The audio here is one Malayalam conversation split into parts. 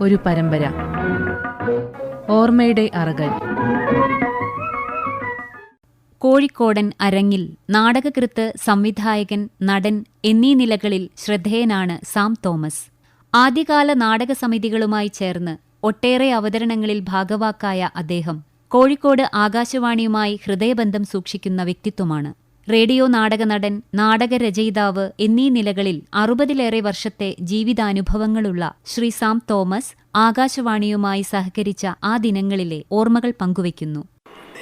ഒരു പരമ്പര. ഓർമ്മയുടെ അറകൾ. കോഴിക്കോടൻ അരങ്ങിൽ നാടകകൃത്ത് സംവിധായകൻ നടൻ എന്നീ നിലകളിൽ ശ്രദ്ധേയനാണ് സാം തോമസ്. ആദ്യകാല നാടക സമിതികളുമായി ചേർന്ന് ഒട്ടേറെ അവതരണങ്ങളിൽ ഭാഗവാക്കായ അദ്ദേഹം കോഴിക്കോട് ആകാശവാണിയുമായി ഹൃദയബന്ധം സൂക്ഷിക്കുന്ന വ്യക്തിത്വമാണ്. റേഡിയോ നാടക നടൻ നാടകരചയിതാവ് എന്നീ നിലകളിൽ അറുപതിലേറെ വർഷത്തെ ജീവിതാനുഭവങ്ങളുള്ള ശ്രീ സാം തോമസ് ആകാശവാണിയുമായി സഹകരിച്ച ആ ദിനങ്ങളിലെ ഓർമ്മകൾ പങ്കുവയ്ക്കുന്നു.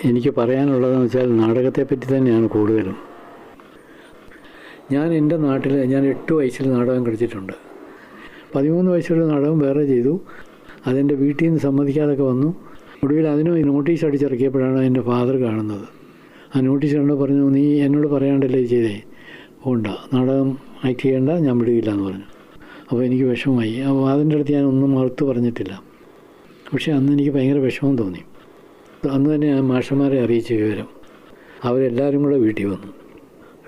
എനിക്ക് പറയാനുള്ളതെന്ന് വെച്ചാൽ നാടകത്തെ പറ്റി തന്നെയാണ് കൂടുതലും. ഞാൻ എന്റെ നാട്ടിൽ ഞാൻ എട്ട് വയസ്സിൽ നാടകം കളിച്ചിട്ടുണ്ട്. പതിമൂന്ന് വയസ്സിലുള്ള നാടകം വേറെ ചെയ്തു. അതെന്റെ വീട്ടിൽ നിന്ന് സമ്മതിക്കാതൊക്കെ വന്നു. ഒടുവിൽ അതിന് നോട്ടീസ് അടിച്ചിറക്കിയപ്പോഴാണ് എന്റെ ഫാദർ കാണുന്നത്. ആ നോട്ടീസ് കണ്ടോ പറഞ്ഞു നീ എന്നോട് പറയാണ്ടല്ലേ ചെയ്തേ? പോണ്ട നാടകം ആക്ട് ചെയ്യേണ്ട ഞാൻ വിടുകയില്ല എന്ന് പറഞ്ഞു. അപ്പോൾ എനിക്ക് വിഷമമായി. അപ്പോൾ അതിന്റെ അടുത്ത് ഞാൻ ഒന്നും മറുത്ത് പറഞ്ഞിട്ടില്ല. പക്ഷേ അന്ന് എനിക്ക് ഭയങ്കര വിഷമം തോന്നി. അന്ന് തന്നെ ഞാൻ മാഷന്മാരെ അറിയിച്ച വിവരം. അവരെല്ലാവരും കൂടെ വീട്ടിൽ വന്നു.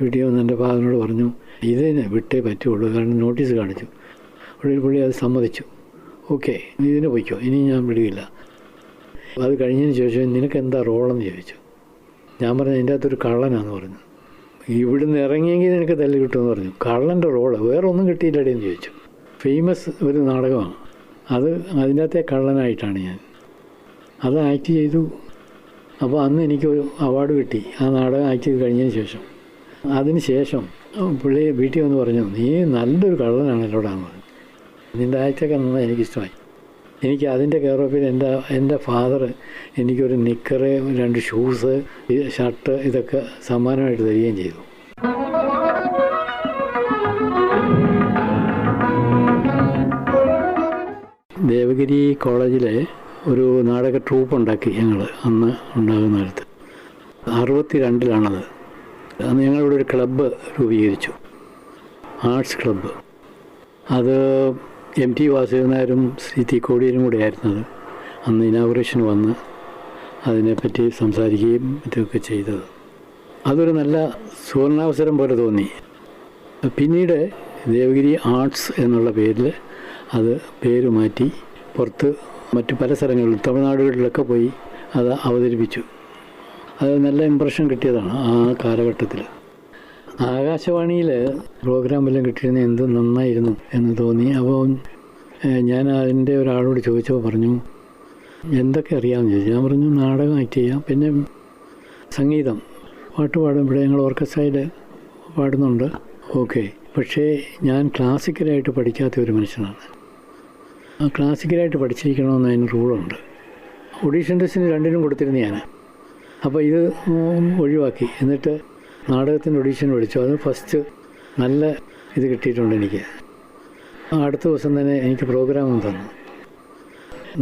വീട്ടിൽ വന്ന് എന്റെ ഫാദറിനോട് പറഞ്ഞു ഇതിനെ വിട്ടേ പറ്റുള്ളൂ. കാരണം നോട്ടീസ് കാണിച്ചു. പുള്ളി പുള്ളി അത് സമ്മതിച്ചു. ഓക്കെ ഇതിനെ പൊയ്ക്കോ. ഇനി ഞാൻ വിടുകയില്ല. അത് കഴിഞ്ഞതിന് ശേഷം നിനക്ക് എന്താ റോളെന്ന് ചോദിച്ചു. ഞാൻ പറഞ്ഞു അതിന്റെ അകത്തൊരു കള്ളനാന്ന് പറഞ്ഞു. ഇവിടുന്ന് ഇറങ്ങിയെങ്കിൽ നിനക്ക് തല്ല് കിട്ടുമെന്ന് പറഞ്ഞു. കള്ളന്റെ റോൾ വേറെ ഒന്നും കിട്ടിയില്ലടേന്ന് ചോദിച്ചു. ഫേമസ് ഒരു നാടകമാണ്. അത് അതിന്റെ അകത്തെ കള്ളനായിട്ടാണ് ഞാൻ. അത് ആക്ട് ചെയ്തു. അപ്പോൾ അന്ന് എനിക്കൊരു അവാർഡ് കിട്ടി. ആ നാടകം ആക്ട് ചെയ്ത് കഴിഞ്ഞതിന് ശേഷം. അതിന് ശേഷം പുള്ളി വീട്ടിൽ വന്ന് പറഞ്ഞു നീ നല്ലൊരു കള്ളനാണല്ലോടാന്ന് പറഞ്ഞു. നിന്റെ ആക്ടൊക്കെ നന്നായി എനിക്കിഷ്ടമായി. എനിക്ക് അതിന്റെ കെയർ എന്റെ എന്റെ ഫാദർ എനിക്കൊരു നിക്കറ് രണ്ട് ഷൂസ് ഷർട്ട് ഇതൊക്കെ സമ്മാനമായിട്ട് തരികയും ചെയ്തു. ദേവഗിരി കോളേജിലെ ഒരു നാടക ട്രൂപ്പ് ഉണ്ടാക്കി ഞങ്ങൾ അന്ന് ഉണ്ടാകുന്ന കാലത്ത്. അറുപത്തി രണ്ടിലാണത് അന്ന് ഞങ്ങളിവിടെ ഒരു ക്ലബ്ബ് രൂപീകരിച്ചു. ആർട്സ് ക്ലബ്ബ് അത് എം ടി വാസുദേവൻ ശ്രീ തീക്കോടിയനും കൂടെ ആയിരുന്നത് അന്ന് ഇനാഗുറേഷൻ വന്ന് അതിനെപ്പറ്റി സംസാരിക്കുകയും ഇതൊക്കെ ചെയ്തത്. അതൊരു നല്ല സുവർണാവസരം പോലെ തോന്നി. പിന്നീട് ദേവഗിരി ആർട്സ് എന്നുള്ള പേരിൽ അത് പേര് മാറ്റി പുറത്ത് മറ്റു പല സ്ഥലങ്ങളിലും തമിഴ്നാടുകളിലൊക്കെ പോയി അത് അവതരിപ്പിച്ചു. അത് നല്ല ഇമ്പ്രഷൻ കിട്ടിയതാണ് ആ കാലഘട്ടത്തിൽ. ആകാശവാണിയിൽ പ്രോഗ്രാം എല്ലാം കിട്ടിയിരുന്ന എന്ത് നന്നായിരുന്നു എന്ന് തോന്നി. അപ്പോൾ ഞാൻ അതിന്റെ ഒരാളോട് ചോദിച്ചപ്പോൾ പറഞ്ഞു എന്തൊക്കെ അറിയാമെന്ന് ചോദിച്ചു. ഞാൻ പറഞ്ഞു നാടകം ആക്ട് ചെയ്യാം. പിന്നെ സംഗീതം. പാട്ട് പാടും ഇവിടെ ഞങ്ങൾ ഓർക്കസ്ട്രയിൽ പാടുന്നുണ്ട്. ഓക്കെ. പക്ഷേ ഞാൻ ക്ലാസിക്കലായിട്ട് പഠിക്കാത്ത ഒരു മനുഷ്യനാണ്. ആ ക്ലാസിക്കലായിട്ട് പഠിച്ചിരിക്കണമെന്ന് അതിന് റൂളുണ്ട്. ഒഡീഷൻ ടെസ്റ്റിന് രണ്ടിനും കൊടുത്തിരുന്നു ഞാൻ. അപ്പോൾ ഇത് ഒഴിവാക്കി. എന്നിട്ട് നാടകത്തിന്റെ ഒഡീഷൻ പഠിച്ചു. അത് ഫസ്റ്റ് നല്ല ഇത് കിട്ടിയിട്ടുണ്ട് എനിക്ക്. അടുത്ത ദിവസം തന്നെ എനിക്ക് പ്രോഗ്രാമും തന്നു.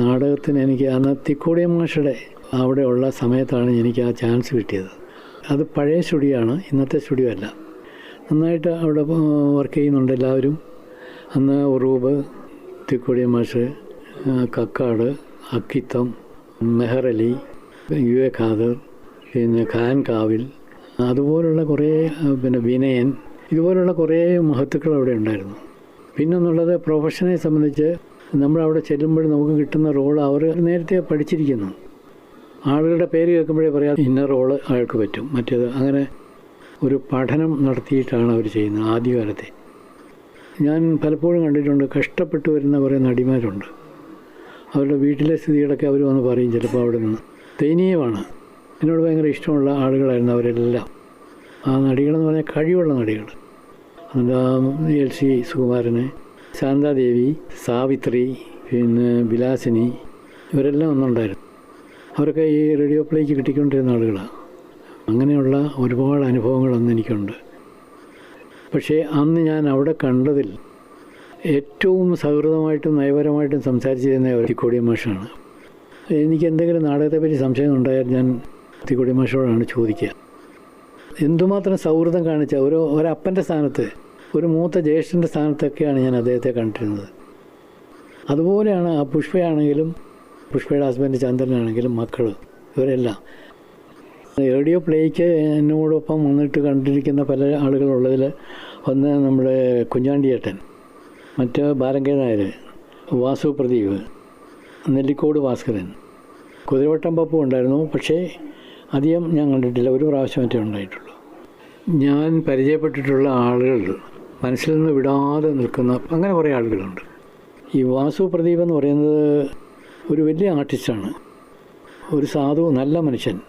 നാടകത്തിന് എനിക്ക് അന്ന് തിക്കോടിയ മാഷയുടെ അവിടെ ഉള്ള സമയത്താണ് എനിക്ക് ആ ചാൻസ് കിട്ടിയത്. അത് പഴയ സ്റ്റുഡിയോ ആണ് ഇന്നത്തെ സ്റ്റുഡിയോ അല്ല. നന്നായിട്ട് അവിടെ വർക്ക് ചെയ്യുന്നുണ്ട് എല്ലാവരും. അന്ന് ഉറൂബ് തിക്കോടിയ മാഷ് കക്കാട് അക്കിത്തം മെഹർ അലി യു എ ഖാദർ പിന്നെ ഖാൻ കാവിൽ അതുപോലുള്ള കുറേ പിന്നെ വിനയൻ ഇതുപോലുള്ള കുറേ മഹത്തുക്കൾ അവിടെ ഉണ്ടായിരുന്നു. പിന്നൊന്നുള്ളത് പ്രൊഫഷനെ സംബന്ധിച്ച് നമ്മളവിടെ ചെല്ലുമ്പോൾ നമുക്ക് കിട്ടുന്ന റോൾ അവർ നേരത്തെ പഠിച്ചിരിക്കുന്നു. ആളുകളുടെ പേര് കേൾക്കുമ്പോഴേ പറയാം ഇന്ന റോൾ അയാൾക്ക് പറ്റും. മറ്റേത് അങ്ങനെ ഒരു പഠനം നടത്തിയിട്ടാണ് അവർ ചെയ്യുന്നത് ആദ്യകാലത്തെ. ഞാൻ പലപ്പോഴും കണ്ടിട്ടുണ്ട് കഷ്ടപ്പെട്ടു വരുന്ന കുറേ നടിമാരുണ്ട്. അവരുടെ വീട്ടിലെ സ്ഥിതികളൊക്കെ അവർ വന്ന് പറയും ചിലപ്പോൾ അവിടെ നിന്ന്. ദയനീയമാണ്. എന്നോട് ഭയങ്കര ഇഷ്ടമുള്ള ആളുകളായിരുന്നു അവരെല്ലാം. ആ നടികളെന്ന് പറഞ്ഞാൽ കഴിവുള്ള നടികൾ എന്താ എൽ സി സുകുമാരന് ശാന്താദേവി സാവിത്രി പിന്നെ വിലാസിനി ഇവരെല്ലാം ഒന്നുണ്ടായിരുന്നു. അവരൊക്കെ ഈ റേഡിയോ പ്ലേക്ക് കിട്ടിക്കൊണ്ടിരുന്ന ആളുകളാണ് അങ്ങനെയുള്ള ഒരുപാട് അനുഭവങ്ങൾ എനിക്കുണ്ട്. പക്ഷേ അന്ന് ഞാൻ അവിടെ കണ്ടതിൽ ഏറ്റവും സൗഹൃദമായിട്ടും നയപരമായിട്ടും സംസാരിച്ചിരുന്ന ഒരു കോടിയ മാഷാണ്. എനിക്ക് എന്തെങ്കിലും നാടകത്തെപ്പറ്റി സംശയം ഉണ്ടായാൽ ഞാൻ തിക്കോടി മാഷോടാണ് ചോദിക്കുക. എന്തുമാത്രം സൗഹൃദം കാണിച്ച ഒരു ഒരപ്പന്റെ സ്ഥാനത്ത് ഒരു മൂത്ത ജ്യേഷ്ഠന്റെ സ്ഥാനത്തൊക്കെയാണ് ഞാൻ അദ്ദേഹത്തെ കണ്ടിരുന്നത്. അതുപോലെയാണ് ആ പുഷ്പയാണെങ്കിലും പുഷ്പയുടെ ഹസ്ബൻഡ് ചന്ദ്രനാണെങ്കിലും മക്കൾ ഇവരെല്ലാം. റേഡിയോ പ്ലേക്ക് എന്നോടൊപ്പം വന്നിട്ട് കണ്ടിരിക്കുന്ന പല ആളുകളുള്ളതിൽ ഒന്ന് നമ്മുടെ കുഞ്ഞാണ്ടിയേട്ടൻ മറ്റ് ബാലങ്കേനായർ വാസു പ്രദീപ് നെല്ലിക്കോട് ഭാസ്കരൻ. കുതിരവട്ടം പപ്പു ഉണ്ടായിരുന്നു. പക്ഷേ അധികം ഞാൻ കണ്ടിട്ടില്ല. ഒരു പ്രാവശ്യം മറ്റേ ഉണ്ടായിട്ടുള്ളൂ. ഞാൻ പരിചയപ്പെട്ടിട്ടുള്ള ആളുകൾ മനസ്സിൽ നിന്ന് വിടാതെ നിൽക്കുന്ന അങ്ങനെ കുറേ ആളുകളുണ്ട്. ഈ വാസു പ്രദീപ് എന്ന് പറയുന്നത് ഒരു വലിയ ആർട്ടിസ്റ്റാണ്. ഒരു സാധു നല്ല മനുഷ്യൻ.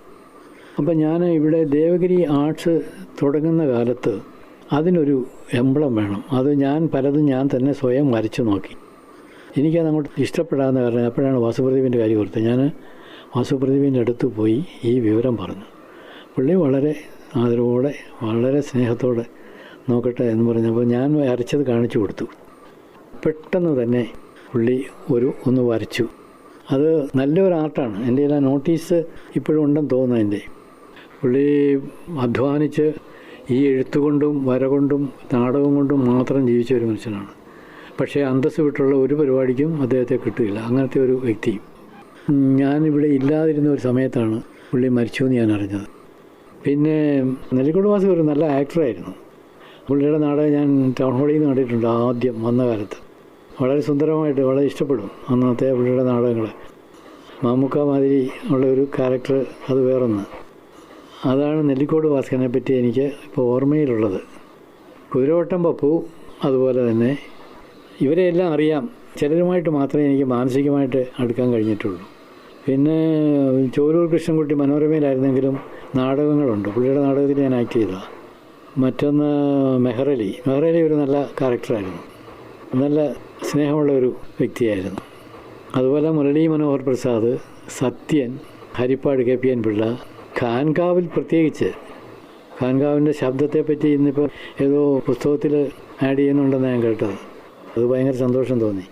അപ്പം ഞാൻ ഇവിടെ ദേവഗിരി ആർട്സ് തുടങ്ങുന്ന കാലത്ത് അതിനൊരു എംബ്ലം വേണം. അത് ഞാൻ പലതും ഞാൻ തന്നെ സ്വയം വരച്ചു നോക്കി. എനിക്കത് അങ്ങോട്ട് ഇഷ്ടപ്പെടാമെന്ന് കാരണം അപ്പോഴാണ് വാസുപ്രദീപിന്റെ കാര്യം ഓർത്തത്. ഞാൻ വാസുപ്രദീപിന്റെ അടുത്ത് പോയി ഈ വിവരം പറഞ്ഞു. പുള്ളി വളരെ ആദരവോടെ വളരെ സ്നേഹത്തോടെ നോക്കട്ടെ എന്ന് പറഞ്ഞപ്പോൾ ഞാൻ വരച്ചത് കാണിച്ചു കൊടുത്തു. പെട്ടെന്ന് തന്നെ പുള്ളി ഒരു ഒന്ന് വരച്ചു. അത് നല്ലൊരു ആർട്ടാണ്. എന്റെ ആ നോട്ടീസ് ഇപ്പോഴും ഉണ്ടെന്ന് തോന്നുന്നു എന്റെ. പുള്ളി അധ്വാനിച്ച് ഈ എഴുത്തുകൊണ്ടും വര കൊണ്ടും നാടകം കൊണ്ടും മാത്രം ജീവിച്ച ഒരു മനുഷ്യനാണ്. പക്ഷേ അന്തസ്സ് വിട്ടുള്ള ഒരു പരിപാടിക്കും അദ്ദേഹത്തെ കിട്ടുകയില്ല അങ്ങനത്തെ ഒരു വ്യക്തി. ഞാനിവിടെ ഇല്ലാതിരുന്ന ഒരു സമയത്താണ് പുള്ളി മരിച്ചു എന്ന് ഞാൻ അറിഞ്ഞത്. പിന്നെ നെല്ലിക്കോട് വാസു ഒരു നല്ല ആക്ടറായിരുന്നു. പുള്ളിയുടെ നാടകം ഞാൻ ടൗൺ ഹാളിൽ നിന്ന് കണ്ടിട്ടുണ്ട് ആദ്യം വന്ന കാലത്ത്. വളരെ സുന്ദരമായിട്ട് വളരെ ഇഷ്ടപ്പെടും അന്നത്തെ പുള്ളിയുടെ നാടകങ്ങൾ മാമുക്ക മാതിരി ഉള്ള ഒരു ക്യാരക്ടർ അത് വേറൊന്ന്. അതാണ് നെല്ലിക്കോട് ഭാസ്കരനെ പറ്റി എനിക്ക് ഇപ്പോൾ ഓർമ്മയിലുള്ളത്. കുതിരവട്ടം പപ്പു അതുപോലെ തന്നെ ഇവരെയെല്ലാം അറിയാം. ചിലരുമായിട്ട് മാത്രമേ എനിക്ക് മാനസികമായിട്ട് അടുക്കാൻ കഴിഞ്ഞിട്ടുള്ളൂ. പിന്നെ ചോരൂർ കൃഷ്ണൻകുട്ടി മനോരമയിലായിരുന്നെങ്കിലും നാടകങ്ങളുണ്ട്. പുള്ളിയുടെ നാടകത്തിൽ ഞാൻ ആക്ട് ചെയ്തതാണ് മറ്റൊന്ന് മെഹ്റലി. മെഹ്റലി ഒരു നല്ല ക്യാരക്ടറായിരുന്നു. നല്ല സ്നേഹമുള്ള ഒരു വ്യക്തിയായിരുന്നു. അതുപോലെ Murali Manohar Prasad Sathyan Harippad K P N Pillai Khankavil പ്രത്യേകിച്ച്. ഖാൻകാവിന്റെ ശബ്ദത്തെപ്പറ്റി ഇന്നിപ്പോൾ ഏതോ പുസ്തകത്തിൽ ആഡ് ചെയ്യുന്നുണ്ടെന്ന് ഞാൻ കേട്ടത്. അത് ഭയങ്കര സന്തോഷം തോന്നി.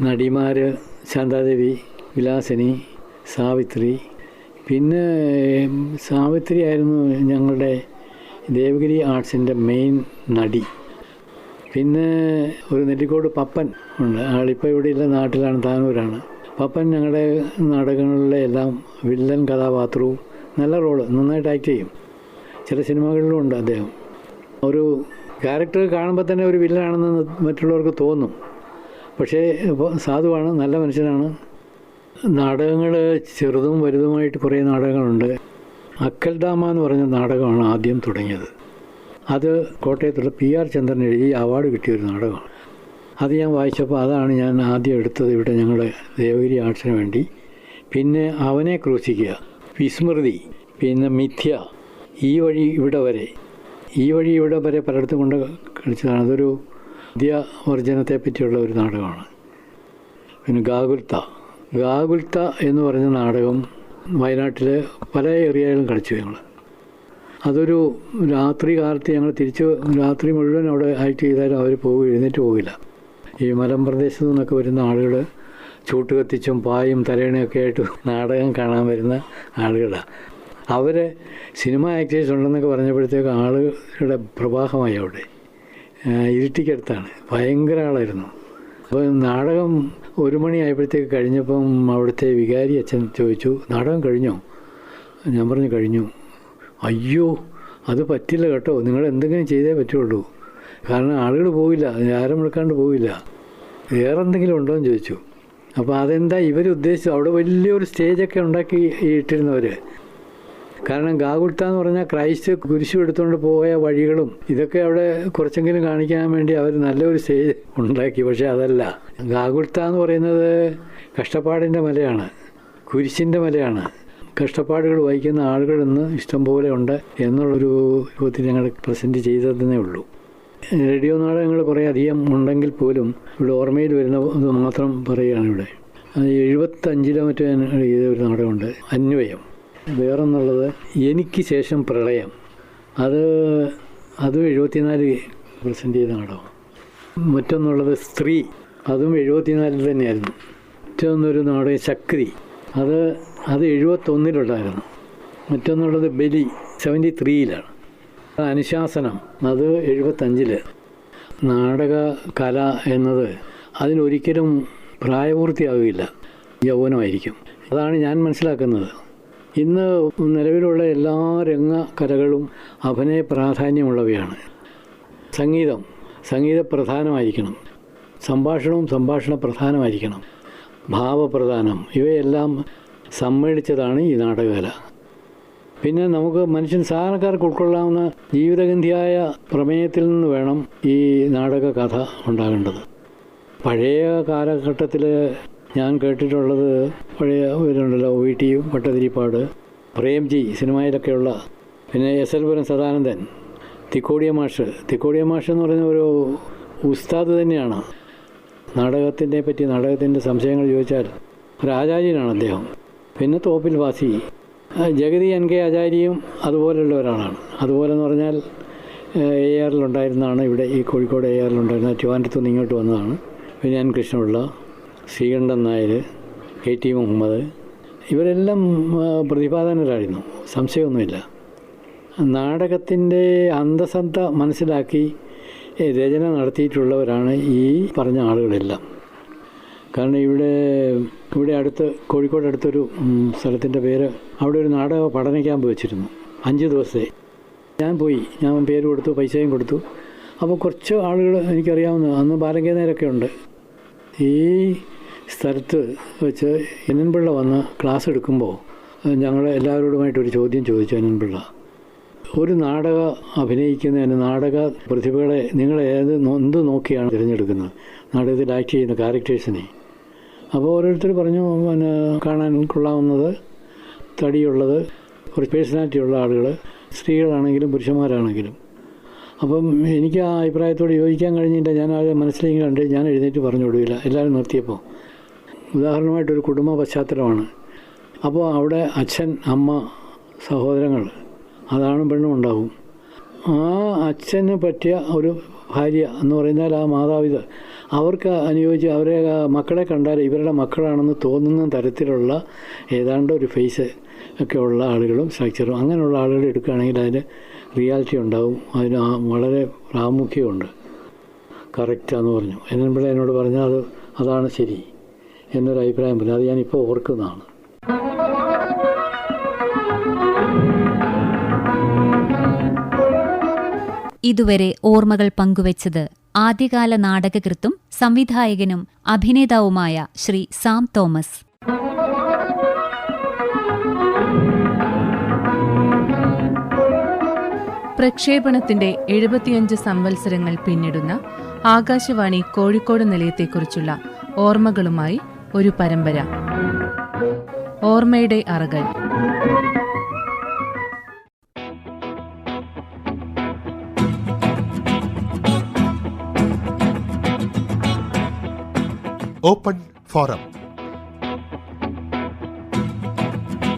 നടിമാർ ശാന്താദേവി വിലാസിനി സാവിത്രി. പിന്നെ സാവിത്രി ആയിരുന്നു ഞങ്ങളുടെ ദേവഗിരി ആർട്സിന്റെ മെയിൻ നടി. പിന്നെ ഒരു നെല്ലിക്കോട് പപ്പൻ ഉണ്ട്. ആളിപ്പോൾ ഇല്ല നാട്ടിലാണ് താനൂരാണ്. പപ്പൻ ഞങ്ങളുടെ നാടകങ്ങളിലെ എല്ലാം വില്ലൻ കഥാപാത്രവും നല്ല റോൾ നന്നായിട്ട് ആക്ട് ചെയ്യും. ചില സിനിമകളിലും ഉണ്ട് അദ്ദേഹം. ഒരു ക്യാരക്ടർ കാണുമ്പോൾ തന്നെ ഒരു വില്ലനാണെന്ന് മറ്റുള്ളവർക്ക് തോന്നും. പക്ഷേ സാധുവാണ് നല്ല മനുഷ്യനാണ്. നാടകങ്ങൾ ചെറുതും വലുതുമായിട്ട് കുറേ നാടകങ്ങളുണ്ട്. അക്കൽ ഡാമ എന്ന് പറഞ്ഞ നാടകമാണ് ആദ്യം തുടങ്ങിയത്. അത് കോട്ടയത്തുള്ള പി ആർ ചന്ദ്രൻ എഴുതി അവാർഡ് കിട്ടിയ ഒരു നാടകമാണ്. അത് ഞാൻ വായിച്ചപ്പോൾ അതാണ് ഞാൻ ആദ്യം എടുത്തത് ഇവിടെ ഞങ്ങൾ ദേവഗിരി ആർട്സിന് വേണ്ടി. പിന്നെ അവനെ ക്രൂശിക്കുക വിസ്മൃതി പിന്നെ മിഥ്യ ഈ വഴി ഇവിടെ വരെ. ഈ വഴി ഇവിടെ വരെ പലയിടത്തും കൊണ്ട് കളിച്ചതാണ്. അതൊരു വിദ്യാവർജനത്തെ പറ്റിയുള്ള ഒരു നാടകമാണ്. പിന്നെ ഗാകുൽത്ത. ഗാകുൽത്ത എന്ന് പറഞ്ഞ നാടകം വയനാട്ടിൽ പല ഏരിയയിലും കളിച്ചു ഞങ്ങൾ. അതൊരു രാത്രി കാലത്ത് ഞങ്ങൾ തിരിച്ച് രാത്രി മുഴുവൻ അവിടെ ആക്ട് ചെയ്താലും അവർ പോകും എഴുന്നേറ്റ് പോകില്ല ഈ മലമ്പ്രദേശത്തു നിന്നൊക്കെ വരുന്ന ആളുകൾ ചൂട്ട് കത്തിച്ചും പായും തലേണയൊക്കെ ആയിട്ട് നാടകം കാണാൻ വരുന്ന ആളുകളാണ് അവർ സിനിമ ആക്ടേഴ്സ് ഉണ്ടെന്നൊക്കെ പറഞ്ഞപ്പോഴത്തേക്ക് ആളുകളുടെ പ്രവാഹമായി അവിടെ. ഇരുട്ടിക്കടുത്താണ്. ഭയങ്കര ആളായിരുന്നു. അപ്പോൾ നാടകം ഒരു മണി ആയപ്പോഴത്തേക്ക് കഴിഞ്ഞപ്പം അവിടുത്തെ വികാരി അച്ഛൻ ചോദിച്ചു നാടകം കഴിഞ്ഞോ? ഞാൻ പറഞ്ഞു കഴിഞ്ഞു. അയ്യോ അത് പറ്റില്ല കേട്ടോ. നിങ്ങൾ എന്തെങ്കിലും ചെയ്തേ പറ്റുള്ളൂ. കാരണം ആളുകൾ പോവില്ല ആരും എടുക്കാണ്ട് പോവില്ല. വേറെ എന്തെങ്കിലും ഉണ്ടോ എന്ന് ചോദിച്ചു. അപ്പോൾ അതെന്താ ഇവർ ഉദ്ദേശിച്ചു അവിടെ വലിയൊരു സ്റ്റേജൊക്കെ ഉണ്ടാക്കി ഇട്ടിരുന്നവർ കാരണം ഗാഗുൽത്ത എന്ന് പറഞ്ഞാൽ ക്രൈസ്റ്റ് കുരിശു എടുത്തുകൊണ്ട് പോയ വഴികളും ഇതൊക്കെ അവിടെ കുറച്ചെങ്കിലും കാണിക്കാൻ വേണ്ടി അവർ നല്ലൊരു സ്റ്റേജ് ഉണ്ടാക്കി. പക്ഷേ അതല്ല. ഗാഗുൽത്ത എന്ന് പറയുന്നത് കഷ്ടപ്പാടിന്റെ മലയാണ്. കുരിശിന്റെ മലയാണ്. കഷ്ടപ്പാടുകൾ വഹിക്കുന്ന ആളുകൾ ഇന്ന് ഇഷ്ടംപോലെ ഉണ്ട് എന്നുള്ളൊരു രൂപത്തിൽ ഞങ്ങൾ പ്രസന്റ് ചെയ്തതെന്നേ ഉള്ളൂ. റേഡിയോ നാടകങ്ങൾ കുറേ അധികം ഉണ്ടെങ്കിൽ പോലും ഇവിടെ ഓർമ്മയിൽ വരുന്നത് മാത്രം പറയുകയാണ് ഇവിടെ. എഴുപത്തഞ്ചിലോ മറ്റോ ഞാൻ ചെയ്ത ഒരു നാടകമുണ്ട്. അന്വയം. വേറൊന്നുള്ളത് എനിക്ക് ശേഷം പ്രളയം. അത് അത് എഴുപത്തിനാല് പ്രസന്റ് ചെയ്ത നാടകം മറ്റൊന്നുള്ളത് സ്ത്രീ. അതും എഴുപത്തിനാലിൽ തന്നെയായിരുന്നു. മറ്റൊന്നൊരു നാടകം ശക്തി. അത് അത് എഴുപത്തൊന്നിലുണ്ടായിരുന്നു. മറ്റൊന്നുള്ളത് ബലി സെവന്റി ത്രീയിലാണ് അനുശാസനം അത് എഴുപത്തഞ്ചിൽ നാടക കല എന്നത് അതിനൊരിക്കലും പ്രായപൂർത്തിയാകില്ല യൗവനമായിരിക്കും. അതാണ് ഞാൻ മനസ്സിലാക്കുന്നത്. ഇന്ന് നിലവിലുള്ള എല്ലാ രംഗ കലകളും അഭിനയ പ്രാധാന്യമുള്ളവയാണ്. സംഗീതം സംഗീത പ്രധാനമായിരിക്കണം. സംഭാഷണവും സംഭാഷണ പ്രധാനമായിരിക്കണം. ഭാവപ്രധാനം ഇവയെല്ലാം സമ്മേളിച്ചതാണ് ഈ നാടകകല. പിന്നെ നമുക്ക് മനുഷ്യൻ സാധാരണക്കാർക്ക് ഉൾക്കൊള്ളാവുന്ന ജീവിതഗന്ധിയായ പ്രമേയത്തിൽ നിന്ന് വേണം ഈ നാടക കഥ ഉണ്ടാകേണ്ടത്. പഴയ കാലഘട്ടത്തിൽ ഞാൻ കേട്ടിട്ടുള്ളത് പഴയ ഇവരുണ്ടല്ലോ വി ടി ഭട്ടതിരിപ്പാട് പ്രേംജി സിനിമയിലൊക്കെയുള്ള പിന്നെ എസ് എൽ പുരം സദാനന്ദൻ തിക്കോടിയ മാഷ്. തിക്കോടിയ മാഷ് എന്ന് പറയുന്ന ഒരു ഉസ്താദ് തന്നെയാണ്. നാടകത്തിനെ പറ്റി നാടകത്തിന്റെ സംശയങ്ങൾ ചോദിച്ചാൽ ഒരു ആചാര്യനാണ് അദ്ദേഹം. പിന്നെ തോപ്പിൽ വാസി. ജഗതി എൻ കെ ആചാര്യയും അതുപോലെയുള്ള ഒരാളാണ്. അതുപോലെ എന്ന് പറഞ്ഞാൽ എ ആറിലുണ്ടായിരുന്നതാണ് ഇവിടെ ഈ കോഴിക്കോട് എ ആറിലുണ്ടായിരുന്ന ട്രിവാൻഡ്രത്തു നിന്ന് ഇങ്ങോട്ട് വന്നതാണ്. പിന്നെ ഞാൻ കൃഷ്ണപിള്ള. ശ്രീകണ്ഠൻ നായർ കെ ടി മുഹമ്മദ് ഇവരെല്ലാം പ്രതിഭാധനരായിരുന്നു സംശയമൊന്നുമില്ല. നാടകത്തിന്റെ അന്തസത്ത മനസ്സിലാക്കി രചന നടത്തിയിട്ടുള്ളവരാണ് ഈ പറഞ്ഞ ആളുകളെല്ലാം. കാരണം ഇവിടെ ഇവിടെ അടുത്ത് കോഴിക്കോട് അടുത്തൊരു സ്ഥലത്തിന്റെ പേര് അവിടെ ഒരു നാടക പഠന ക്യാമ്പ് വെച്ചിരുന്നു. അഞ്ച് ദിവസത്തെ. ഞാൻ പോയി. ഞാൻ പേര് കൊടുത്തു പൈസയും കൊടുത്തു. അപ്പോൾ കുറച്ച് ആളുകൾ എനിക്കറിയാവുന്ന അന്ന് ബാലകേന്ദ്രൊക്കെ ഉണ്ട്. ഈ സ്ഥലത്ത് വെച്ച് എനൻപിള്ള വന്ന് ക്ലാസ് എടുക്കുമ്പോൾ ഞങ്ങൾ എല്ലാവരോടുമായിട്ടൊരു ചോദ്യം ചോദിച്ചു എനൻപിള്ള ഒരു നാടക അഭിനയിക്കുന്നതിന് നാടക പ്രതിഭകളെ നിങ്ങൾ ഏത് എന്ത് നോക്കിയാണ് തിരഞ്ഞെടുക്കുന്നത്? നാടകത്തിൽ ആക്ട് ചെയ്യുന്ന ക്യാരക്ടേഴ്സിനെ. അപ്പോൾ ഓരോരുത്തർ പറഞ്ഞു പിന്നെ കാണാൻ കൊള്ളാവുന്നത് തടിയുള്ളത് കുറച്ച് പേഴ്സണാലിറ്റി ഉള്ള ആളുകൾ സ്ത്രീകളാണെങ്കിലും പുരുഷന്മാരാണെങ്കിലും. അപ്പം എനിക്ക് ആ അഭിപ്രായത്തോട് യോജിക്കാൻ കഴിഞ്ഞില്ല. ഞാൻ അത് മനസ്സിലേക്ക് കണ്ട് ഞാൻ എഴുന്നേറ്റ് പറഞ്ഞു കൊടുക്കില്ല എല്ലാവരും നിർത്തിയപ്പോൾ. ഉദാഹരണമായിട്ടൊരു കുടുംബ പശ്ചാത്തലമാണ്. അപ്പോൾ അവിടെ അച്ഛൻ അമ്മ സഹോദരങ്ങൾ അതാണ് പെണ്ണും ഉണ്ടാവും ആ അച്ഛന് പറ്റിയ ഒരു ഭാര്യ എന്ന് പറഞ്ഞാൽ ആ മാതാപിത അവർക്ക് അനുയോജ്യ അവരെ മക്കളെ കണ്ടാൽ ഇവരുടെ മക്കളാണെന്ന് തോന്നുന്ന തരത്തിലുള്ള ഏതാണ്ട് ഒരു ഫേസ് ഒക്കെ ഉള്ള ആളുകളും സ്ട്രക്ചറും അങ്ങനെയുള്ള ആളുകൾ എടുക്കുകയാണെങ്കിൽ അതിന് റിയാലിറ്റി ഉണ്ടാവും. അതിന് വളരെ പ്രാമുഖ്യമുണ്ട്. കറക്റ്റാന്ന് പറഞ്ഞു. എന്നപ്പോൾ എന്നോട് പറഞ്ഞാൽ അത് അതാണ് ശരി. എന്നൊരു അഭിപ്രായം പറഞ്ഞു അത് ഞാനിപ്പോൾ ഓർക്കുന്നതാണ്. ഇതുവരെ ഓർമ്മകൾ പങ്കുവച്ചത് ആദ്യകാല നാടകകൃത്തും സംവിധായകനും അഭിനേതാവുമായ ശ്രീ സാം തോമസ്. പ്രക്ഷേപണത്തിന്റെ എഴുപത്തിയഞ്ച് സംവത്സരങ്ങൾ പിന്നിടുന്ന ആകാശവാണി കോഴിക്കോട് നിലയത്തെക്കുറിച്ചുള്ള ഓർമ്മകളുമായി ഒരു പരമ്പര. ഓർമ്മയുടെ അറകൾ. ഓപ്പൺ ഫോറം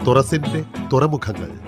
തുറസിന്റെ തുറമുഖങ്ങൾ.